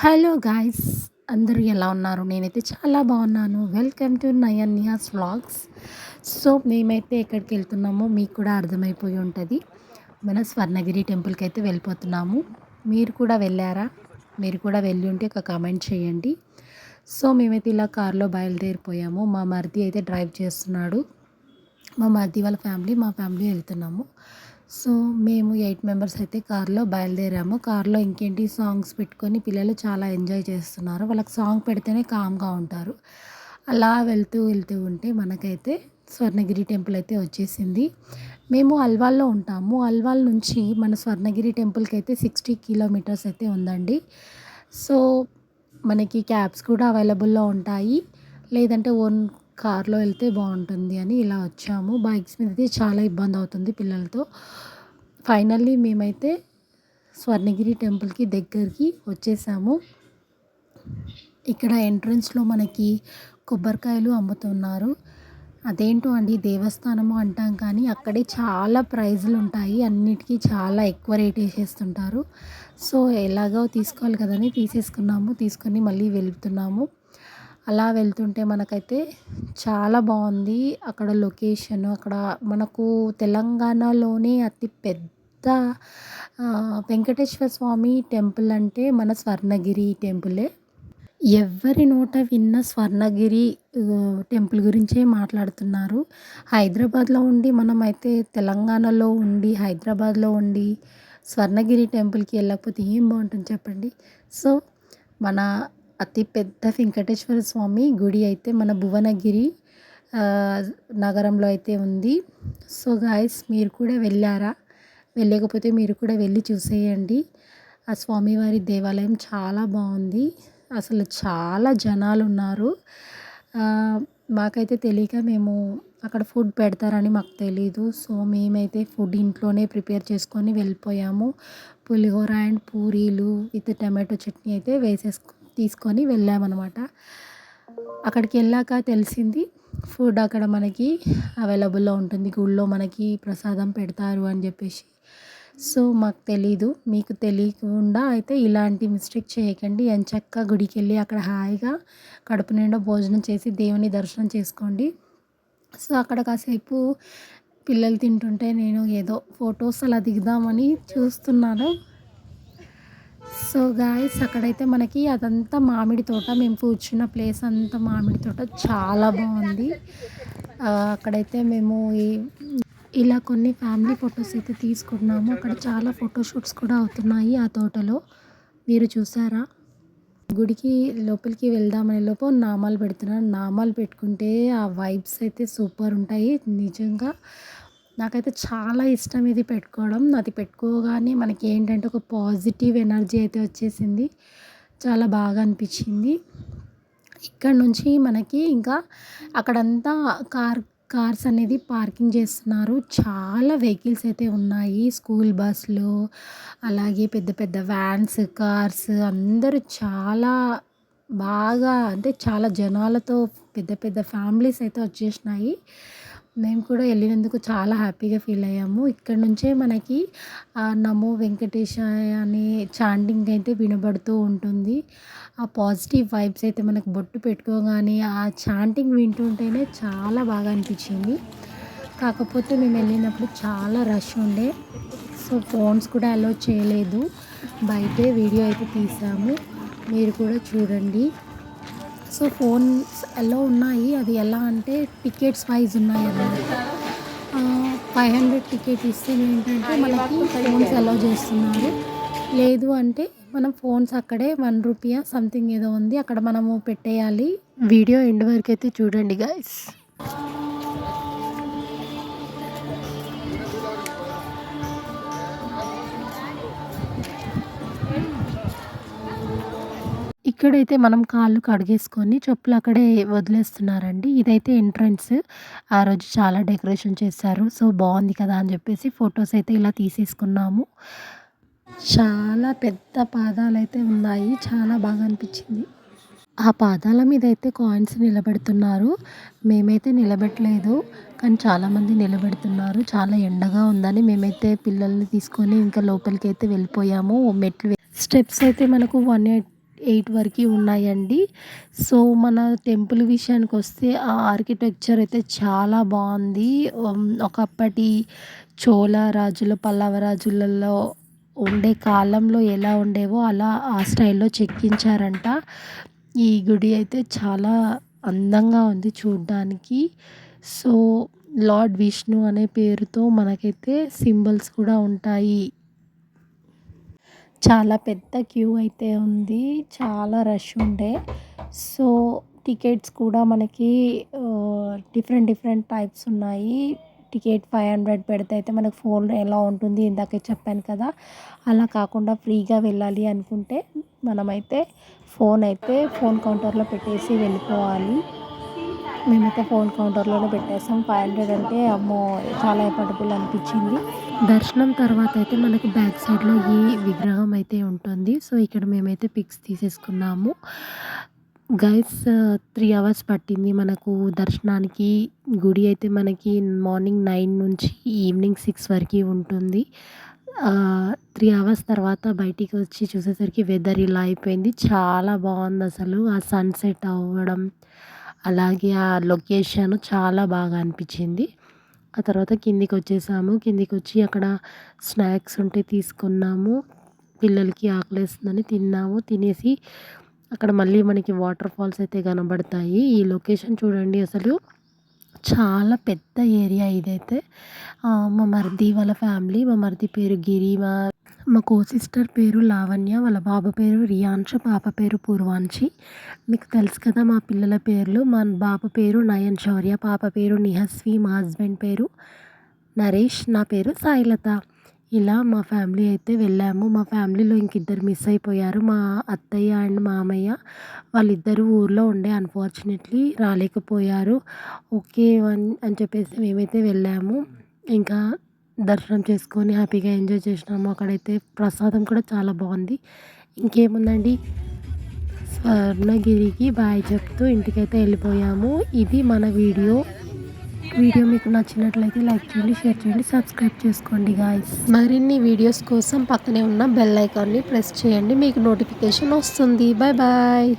Hello guys అందరూ ఎలా ఉన్నారు? నేనైతే చాలా బాగున్నాను. Welcome to Nayanya's vlogs so మేమైతే ఎక్కడికి వెళ్తున్నామో మీకు కూడా అర్థమైపోయి ఉంటుంది. మన స్వర్ణగిరి టెంపుల్కి అయితే వెళ్ళిపోతున్నాము. మీరు కూడా వెళ్ళారా? మీరు కూడా వెళ్ళి ఉంటే ఒక కామెంట్ చేయండి. సో మేమైతే ఇలా కార్లో బయలుదేరిపోయాము. మా మరిది అయితే డ్రైవ్ చేస్తున్నాడు. మా మరిది వాళ్ళ ఫ్యామిలీ మా ఫ్యామిలీ వెళ్తున్నాము. సో మేము ఎయిట్ మెంబర్స్ అయితే కార్లో బయలుదేరాము. కార్లో ఇంకేంటి సాంగ్స్ పెట్టుకొని పిల్లలు చాలా ఎంజాయ్ చేస్తున్నారు. వాళ్ళకి సాంగ్ పెడితేనే కామ్గా ఉంటారు. అలా వెళ్తూ వెళ్తూ ఉంటే మనకైతే స్వర్ణగిరి టెంపుల్ అయితే వచ్చేసింది. మేము అల్వాల్లో ఉంటాము. అల్వాల్ నుంచి మన స్వర్ణగిరి టెంపుల్కి అయితే సిక్స్టీ కిలోమీటర్స్ అయితే ఉందండి. సో మనకి క్యాబ్స్ కూడా అవైలబుల్లో ఉంటాయి. లేదంటే ఓన్ కార్లో వెళ్తే బాగుంటుంది అని ఇలా వచ్చాము. బైక్స్ మీద అయితే చాలా ఇబ్బంది అవుతుంది పిల్లలతో. ఫైనల్లీ మేమైతే స్వర్ణగిరి టెంపుల్కి దగ్గరికి వచ్చేసాము. ఇక్కడ ఎంట్రన్స్లో మనకి కొబ్బరికాయలు అమ్ముతున్నారు. అదేంటో అండి దేవస్థానము అంటాం కానీ అక్కడే చాలా ప్రైజులు ఉంటాయి. అన్నిటికీ చాలా ఎక్కువ రేట్ వేసేస్తుంటారు. సో ఎలాగో తీసుకోవాలి కదని తీసేసుకున్నాము. తీసుకొని మళ్ళీ వెళ్తున్నాము. అలా వెళ్తుంటే మనకైతే చాలా బాగుంది. అక్కడ లొకేషన్ అక్కడ మనకు తెలంగాణలోనే అతి పెద్ద వెంకటేశ్వర స్వామి టెంపుల్ అంటే మన స్వర్ణగిరి టెంపులే. ఎవరి నోట విన్న స్వర్ణగిరి టెంపుల్ గురించే మాట్లాడుతున్నారు. హైదరాబాద్లో ఉండి మనమైతే తెలంగాణలో ఉండి హైదరాబాద్లో ఉండి స్వర్ణగిరి టెంపుల్కి వెళ్ళకపోతే ఏం బాగుంటుంది చెప్పండి? సో మన అతి పెద్ద వెంకటేశ్వర స్వామి గుడి అయితే మన భువనగిరి నగరంలో అయితే ఉంది. సో గాయస్ మీరు కూడా వెళ్ళారా? వెళ్ళకపోతే మీరు కూడా వెళ్ళి చూసేయండి. ఆ స్వామివారి దేవాలయం చాలా బాగుంది. అసలు చాలా జనాలు ఉన్నారు. మాకైతే తెలియక మేము అక్కడ ఫుడ్ పెడతారని మాకు తెలీదు. సో మేమైతే ఫుడ్ ఇంట్లోనే ప్రిపేర్ చేసుకొని వెళ్ళిపోయాము. పులిహోర అండ్ పూరీలు విత్ టమాటో చట్నీ అయితే వేసేసుకు తీసుకొని వెళ్ళామన్నమాట. అక్కడికి వెళ్ళాక తెలిసింది ఫుడ్ అక్కడ మనకి అవైలబుల్లో ఉంటుంది గుళ్ళో మనకి ప్రసాదం పెడతారు అని చెప్పేసి. సో మాకు తెలీదు మీకు తెలియకుండా అయితే ఇలాంటి మిస్టేక్ చేయకండి. ఎంచక్క గుడికి వెళ్ళి అక్కడ హాయిగా కడుపు నిండా భోజనం చేసి దేవుని దర్శనం చేసుకోండి. సో అక్కడ కాసేపు పిల్లలు తింటుంటే నేను ఏదో ఫొటోస్ అలా దిగుదామని చూస్తున్నాను. సో గాయస్ అక్కడైతే మనకి అదంతా మామిడి తోట. మేము కూర్చున్న ప్లేస్ అంతా మామిడి తోట. చాలా బాగుంది. అక్కడైతే మేము ఇలా కొన్ని ఫ్యామిలీ ఫొటోస్ అయితే తీసుకున్నాము. అక్కడ చాలా ఫోటోషూట్స్ కూడా అవుతున్నాయి ఆ తోటలో. మీరు చూసారా? గుడికి లోపలికి వెళ్దామనే లోపు నామాలు పెడుతున్నారు. నామాలు పెట్టుకుంటే ఆ వైబ్స్ అయితే సూపర్ ఉంటాయి. నిజంగా నాకైతే చాలా ఇష్టం ఇది పెట్టుకోవడం. అది పెట్టుకోగానే మనకి ఏంటంటే ఒక పాజిటివ్ ఎనర్జీ అయితే వచ్చేసింది. చాలా బాగా అనిపించింది. ఇక్కడ నుంచి మనకి ఇంకా అక్కడంతా కార్ కార్స్ అనేది పార్కింగ్ చేస్తున్నారు. చాలా వెహికల్స్ అయితే ఉన్నాయి. స్కూల్ బస్సులు అలాగే పెద్ద పెద్ద వ్యాన్స్ కార్స్ అందరూ చాలా బాగా అంటే చాలా జనాలతో పెద్ద పెద్ద ఫ్యామిలీస్ అయితే వచ్చేసినాయి. మేము కూడా వెళ్ళినందుకు చాలా హ్యాపీగా ఫీల్ అయ్యాము. ఇక్కడ నుంచే మనకి నమో వెంకటేశాయ అనే చాంటింగ్ అయితే వినబడుతూ ఉంటుంది. ఆ పాజిటివ్ వైబ్స్ అయితే మనకు బొట్టు పెట్టుకోగానే ఆ చాంటింగ్ వింటుంటేనే చాలా బాగా అనిపించింది. కాకపోతే మేము వెళ్ళినప్పుడు చాలా రష్ ఉండే సో ఫోన్స్ కూడా అలో చేయలేదు. బయటే వీడియో అయితే తీసాము. మీరు కూడా చూడండి. సో ఫోన్స్ ఎలా ఉన్నాయి. అది ఎలా అంటే టికెట్స్ వైజ్ ఉన్నాయి అన్నమాట. ఫైవ్ హండ్రెడ్ టికెట్ ఇస్తే ఏంటంటే మనకి ఫోన్స్ అలౌ చేస్తున్నారు. లేదు అంటే మనం ఫోన్స్ అక్కడే వన్ రూపీయా సంథింగ్ ఏదో ఉంది. అక్కడ మనము పెట్టేయాలి. వీడియో ఎండ్ వరకు అయితే చూడండి గాయస్ ఇక్కడైతే మనం కాళ్ళు కడిగేసుకొని చెప్పులు అక్కడే వదిలేస్తున్నారండి. ఇదైతే ఎంట్రన్స్. ఆ రోజు చాలా డెకరేషన్ చేశారు. సో బాగుంది కదా అని చెప్పేసి ఫొటోస్ అయితే ఇలా తీసేసుకున్నాము. చాలా పెద్ద పాదాలు అయితే ఉన్నాయి. చాలా బాగా అనిపించింది. ఆ పాదాల మీద అయితే కాయిన్స్ నిలబెడుతున్నారు. మేమైతే నిలబెట్టలేదు కానీ చాలామంది నిలబెడుతున్నారు. చాలా ఎండగా ఉందని మేమైతే పిల్లల్ని తీసుకొని ఇంకా లోపలికి అయితే వెళ్ళిపోయాము. మెట్లు స్టెప్స్ అయితే మనకు వన్ ఎయిట్ ఎయిట్ వరకు ఉన్నాయండి. సో మన టెంపుల్ విషయానికి వస్తే ఆ ఆర్కిటెక్చర్ అయితే చాలా బాగుంది. ఒకప్పటి చోళ రాజులు పల్లవ రాజులలో ఉండే కాలంలో ఎలా ఉండేవో అలా ఆ స్టైల్లో చెక్కించారంట. ఈ గుడి అయితే చాలా అందంగా ఉంది చూడ్డానికి. సో లార్డ్ విష్ణు అనే పేరుతో మనకైతే సింబల్స్ కూడా ఉంటాయి. చాలా పెద్ద క్యూ అయితే ఉంది. చాలా రష్ ఉండే. సో టికెట్స్ కూడా మనకి డిఫరెంట్ డిఫరెంట్ టైప్స్ ఉన్నాయి. టికెట్ ఫైవ్ హండ్రెడ్ పెడితే అయితే మనకు ఫోన్ ఎలా ఉంటుంది? ఇందాక చెప్పాను కదా. అలా కాకుండా ఫ్రీగా వెళ్ళాలి అనుకుంటే మనమైతే ఫోన్ అయితే ఫోన్ కౌంటర్లో పెట్టేసి వెళ్ళిపోవాలి. మేమైతే ఫోన్ కౌంటర్లోనే పెట్టేస్తాం ఫైవ్ హండ్రెడ్ అంటే అమ్మో చాలా ఎఫర్టబుల్ అనిపించింది. దర్శనం తర్వాత అయితే మనకి బ్యాక్ సైడ్లో ఈ విగ్రహం అయితే ఉంటుంది. సో ఇక్కడ మేమైతే పిక్స్ తీసేసుకున్నాము. గైస్ త్రీ అవర్స్ పట్టింది మనకు దర్శనానికి. గుడి అయితే మనకి మార్నింగ్ నైన్ నుంచి ఈవినింగ్ సిక్స్ వరకు ఉంటుంది. త్రీ అవర్స్ తర్వాత బయటికి వచ్చి చూసేసరికి వెదర్ ఇలా అయిపోయింది. చాలా బాగుంది అసలు. ఆ సన్సెట్ అవ్వడం అలాగే ఆ లొకేషన్ చాలా బాగా అనిపించింది. ఆ తర్వాత కిందికి వచ్చేసాము కిందికి వచ్చి అక్కడ స్నాక్స్ ఉంటే తీసుకున్నాము. పిల్లలకి ఆకలేస్తుందని తిన్నాము. తినేసి అక్కడ మళ్ళీ మనకి వాటర్ ఫాల్స్ అయితే కనబడతాయి. ఈ లొకేషన్ చూడండి అసలు. చాలా పెద్ద ఏరియా ఇదైతే. మా మరిది వాళ్ళ ఫ్యామిలీ మా మరిది పేరు గిరి మా మా కో సిస్టర్ పేరు లావణ్య వాళ్ళ బాబు పేరు రియాన్ష పాప పేరు పూర్వాంశి మీకు తెలుసు కదా మా పిల్లల పేర్లు. మా బాబు పేరు నయన్ శౌర్య పాప పేరు నిహస్వి మా హస్బెండ్ పేరు నరేష్ నా పేరు సాయిలత. ఇలా మా ఫ్యామిలీ అయితే వెళ్ళాము. మా ఫ్యామిలీలో ఇంక ఇద్దరు మిస్ అయిపోయారు. మా అత్తయ్య అండ్ మామయ్య వాళ్ళిద్దరూ ఊర్లో ఉండే అన్ఫార్చునేట్లీ రాలేకపోయారు. ఓకే అని చెప్పేసి మేమైతే వెళ్ళాము. ఇంకా దర్శనం చేసుకొని హ్యాపీగా ఎంజాయ్ చేసినాము. అక్కడైతే ప్రసాదం కూడా చాలా బాగుంది. ఇంకేముందండి? స్వర్ణగిరికి బాయ్ చెప్తూ ఇంటికైతే వెళ్ళిపోయాము. ఇది మన వీడియో. వీడియో మీకు నచ్చినట్లయితే లైక్ చేయండి షేర్ చేయండి సబ్స్క్రైబ్ చేసుకోండి గాయస్ మరిన్ని వీడియోస్ కోసం పక్కనే ఉన్న బెల్ ఐకాన్ని ప్రెస్ చేయండి. మీకు నోటిఫికేషన్ వస్తుంది. Bye bye